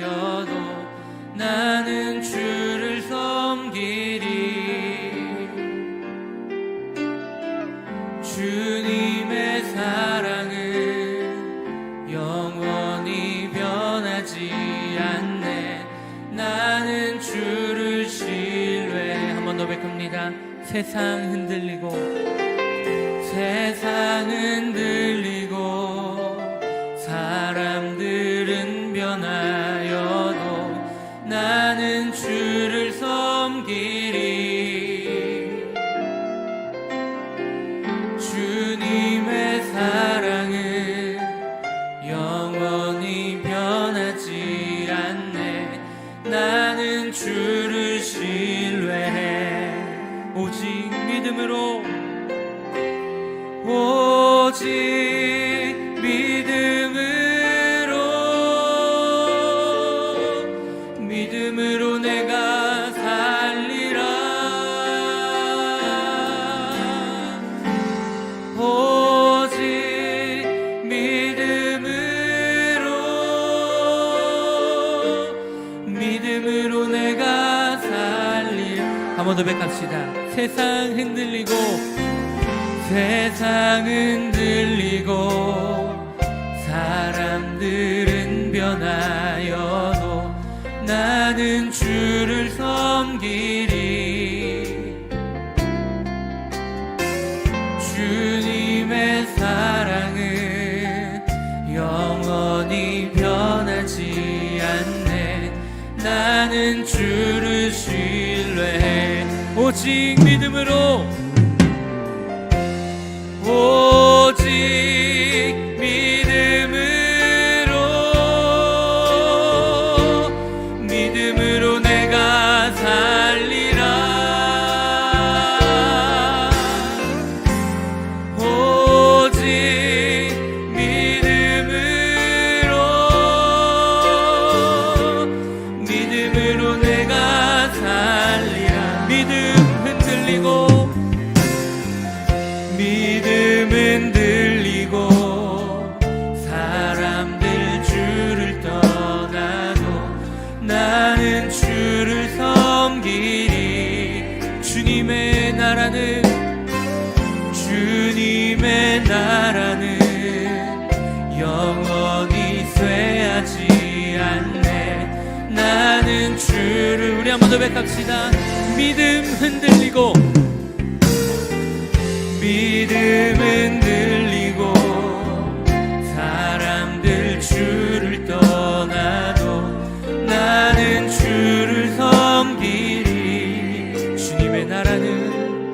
여도, 나는 주를 섬기리. 주님의 사랑은 영원히 변하지 않네. 나는 주를 신뢰. 한 번 더 베풉니다. 세상 흔들리고 세상은 한번 고백합시다. 세상 흔들리고 세상 흔들리고 사람들은 변하여도 나는 주 오직 믿음으로 한번 더 백합시다. 믿음 흔들리고 믿음 흔들리고 사람들 줄을 떠나도 나는 줄을 섬기리 주님의 나라는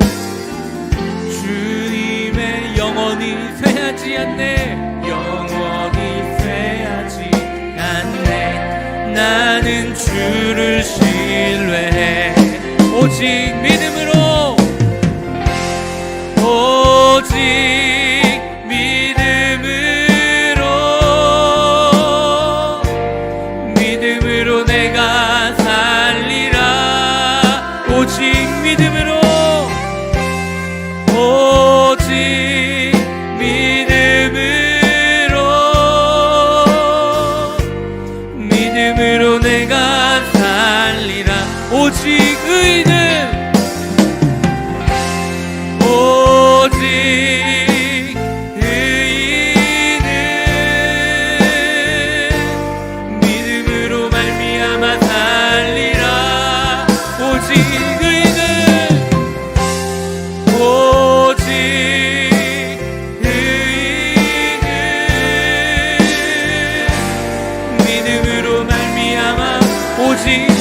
주님의 영원히 되지 않네 de mim. agir.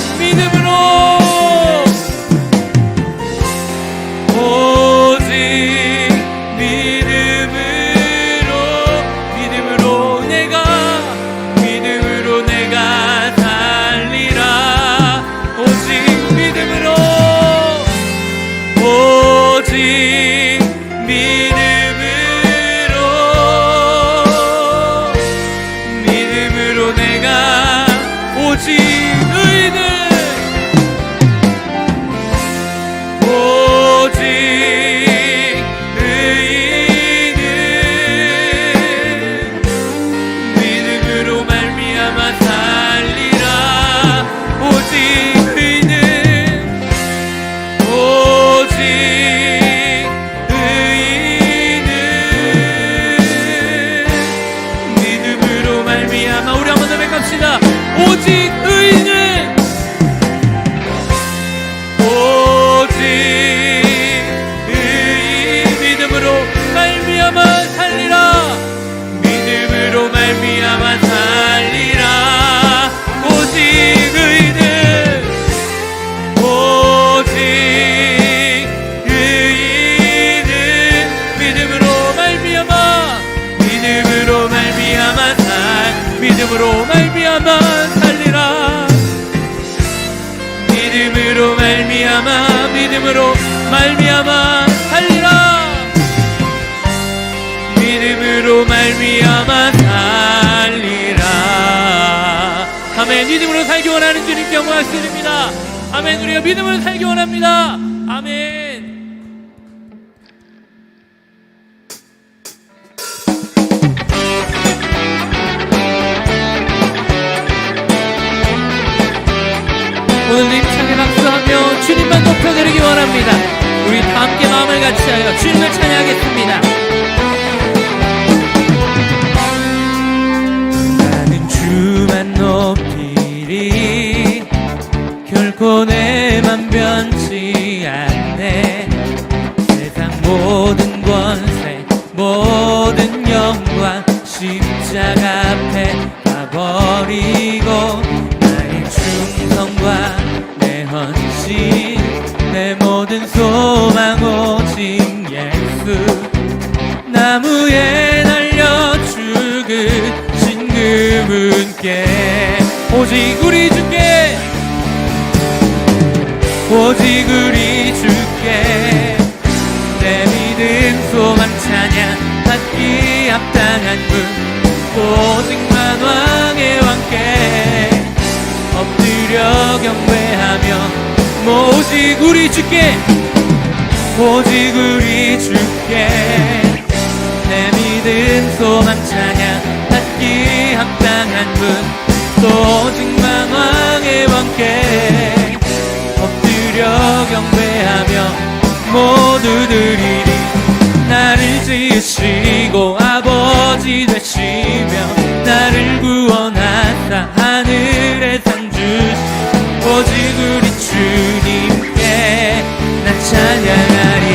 드립니다. 아멘. 우리가 믿음으로 살기 원합니다. 아멘. 오늘도 힘차게 박수하며 주님만 높여드리기 원합니다. 우리 다 함께 마음을 같이 하여 주님을 모든 권세 모든 영광 십자가 앞에 가버리고 나의 충성과 내 헌신 내 모든 소망 오직 예수. 나무에 날려 죽으신 그분께 오직 합당한 분 오직 만왕의 왕께 엎드려 경배하며 오직 우리 주께 오직 우리 주께 내 믿음 소망 찬양 받기 합당한 분또 오직 만왕의 왕께 엎드려 경배하며 모두 드리리 나를 지으시고 아버지 되시며 나를 구원하사 하늘에 상 주신 오직 우리 주님께 나 찬양하리.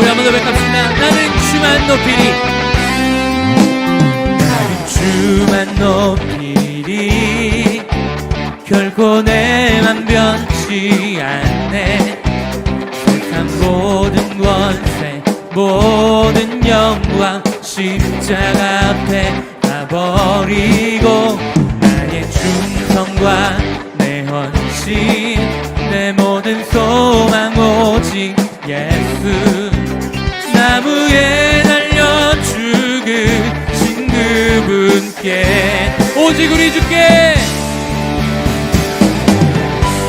우리 한번 더 백합시다. 나는 주만 높이리. 주만 높이리. 결코 내맘 변치 않네 모든 영광 십자가 앞에 가버리고 나의 충성과 내 헌신 내 모든 소망 오직 예수. 나무에 달려 죽으신 그분께 오직 우리 주께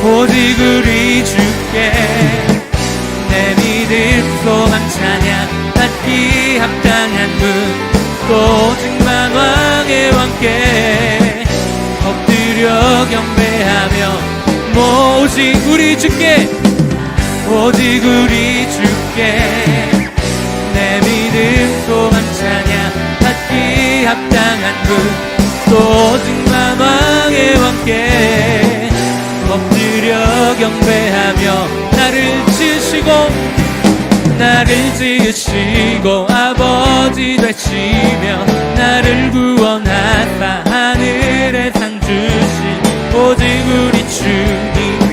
오직 우리 주께 찬양 받기 합당한 분 오직 만 왕의 왕께 엎드려 경배하며 오직 우리 주께 오직 우리 주께 내 믿음 소망 찬양 받기 합당한 분 오직 만 왕의 왕께 엎드려 경배하며 나를 지으시고 나를 지으시고 아버지 되시며 나를 구원하사 하늘에 상 주신 오직 우리 주님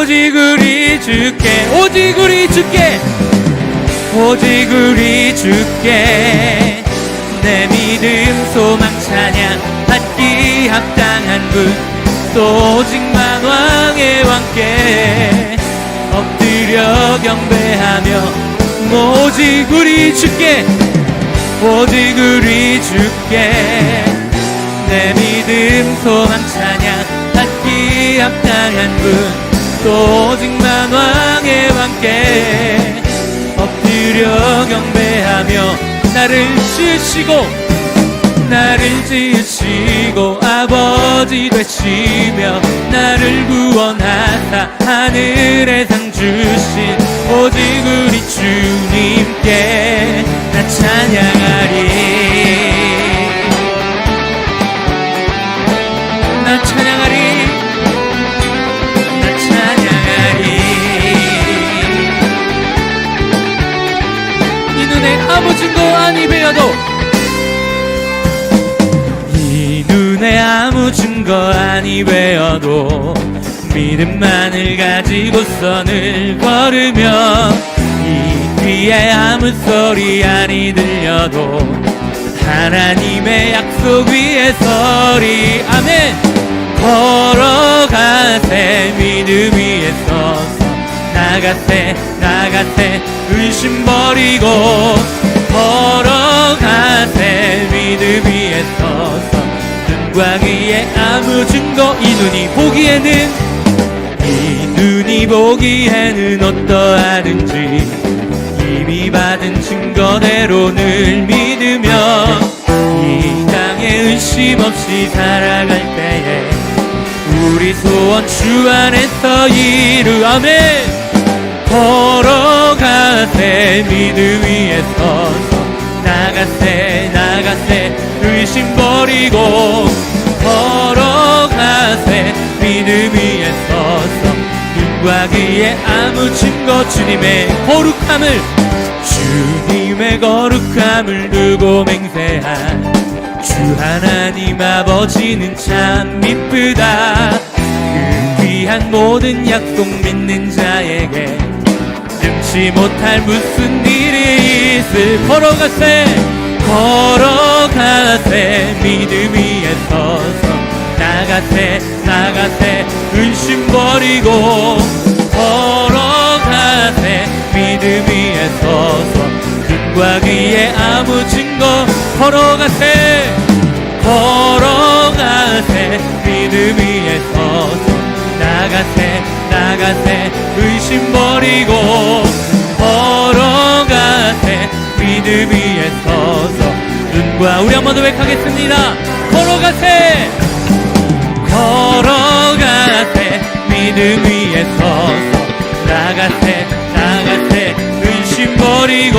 오직 우리 주께 오직 우리 주께 오직 우리 주께. 내 믿음 소망 찬양 받기 합당한 분 또 오직 만왕의 왕께. 엎드려 경배하며 오직 우리 주께 오직 우리 주께. 내 믿음 소망 찬양 받기 합당한 분 또 오직 만 왕의 왕께 엎드려 경배하며 나를 지으시고 나를 지으시고 아버지 되시며 나를 구원하사 하늘에 상 주신 오직 우리 주님께 나 찬양하리 아니 배어도. 이 눈에 아무 증거 아니 배어도 믿음만을 가지고선을 걸으며 이 귀에 아무 소리 아니 들려도 하나님의 약속 위에 서리. 아멘. 걸어가세. 믿음 위에 서서. 나가세 나가세 의심 버리고 걸어가세. 믿음 위에 서서 눈과 귀에 아무 증거 이 눈이 보기에는 이 눈이 보기에는 어떠하든지 이미 받은 증거대로 늘 믿으며 이 땅에 의심 없이 살아갈 때에 우리 소원 주 안에서 이루아멘 걸어가세 믿음 위에 서서. 나가세 나가세 의심 버리고 걸어가세 믿음 위에 서서. 눈과 귀에 아무 증거 주님의 거룩함을 주님의 거룩함을 두고 맹세한 주 하나님 아버지는 참 미쁘다. 그 귀한 모든 약속 믿는 자에게 능치 못할 무슨 일이 있을 걸어가세 걸어가세. 믿음 위에 서서 나가세 나가세. 의심 버리고 걸어가세. 믿음 위에 서서 눈과 귀에 아무 증거 걸어가세 걸어가세. 믿음 위에 서서 나가세 나가세 의심 버리고 걸어가세 믿음 위에 서서 눈과 우리 한번 더 외하겠습니다. 걸어가세! 걸어가세! 믿음 위에 서서 나가세 나가세. 의심 버리고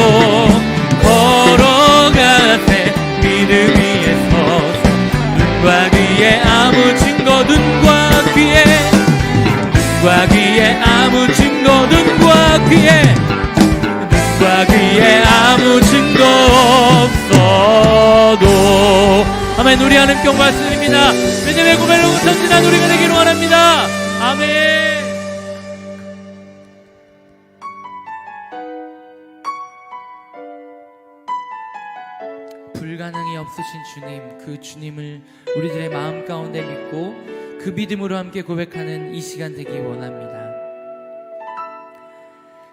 걸어가세. 믿음 위에 서서 눈과 귀에 아무 증거 눈과 귀에 눈과 아무 증거 눈과 귀에 눈과 귀에 아무 증거 없어도. 아멘. 우리 하나님께 말씀드립니다. 믿음의 고백으로 전진한 우리가 되기를 원합니다. 아멘. 불가능이 없으신 주님, 그 주님을 우리들의 마음 가운데 믿고 그 믿음으로 함께 고백하는 이 시간 되기 원합니다.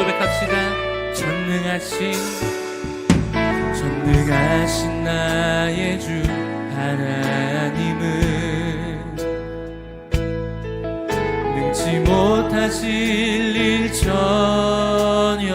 고백합시다. 전능하신 전능하신 나의 주 하나님은 능치 못하실 일 전혀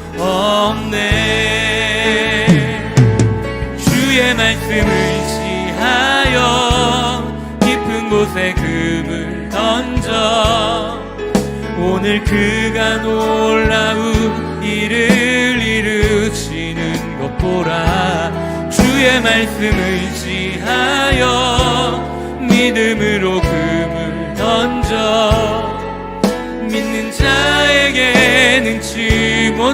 없네. 주의 말씀을 지하여 깊은 곳에 금을 던져 오늘 그가 놀라운 일을 이루시는 것 보라. 주의 말씀을 지하여 믿음으로 금을 던져 믿는 자에게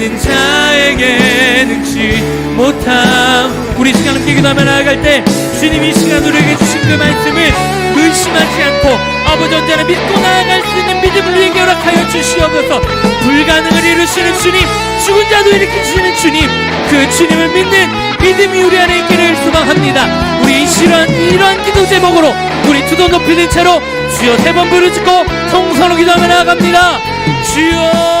믿는 자에게 능치 못함. 우리 시간 함께 기도하며 나아갈 때 주님 이 시간 우리에게 주신 그 말씀을 의심하지 않고 아버지 언제나 믿고 나아갈 수 있는 믿음을 우리에게 허락하여 주시옵소서. 불가능을 이루시는 주님 죽은 자도 일으키시는 주님 그 주님을 믿는 믿음이 우리 안에 있기를 소망합니다. 우리 이런 이러한 기도 제목으로 우리 두 손 높이 든 채로 주여 세 번 부르짖고 통성으로 기도하며 나아갑니다. 주여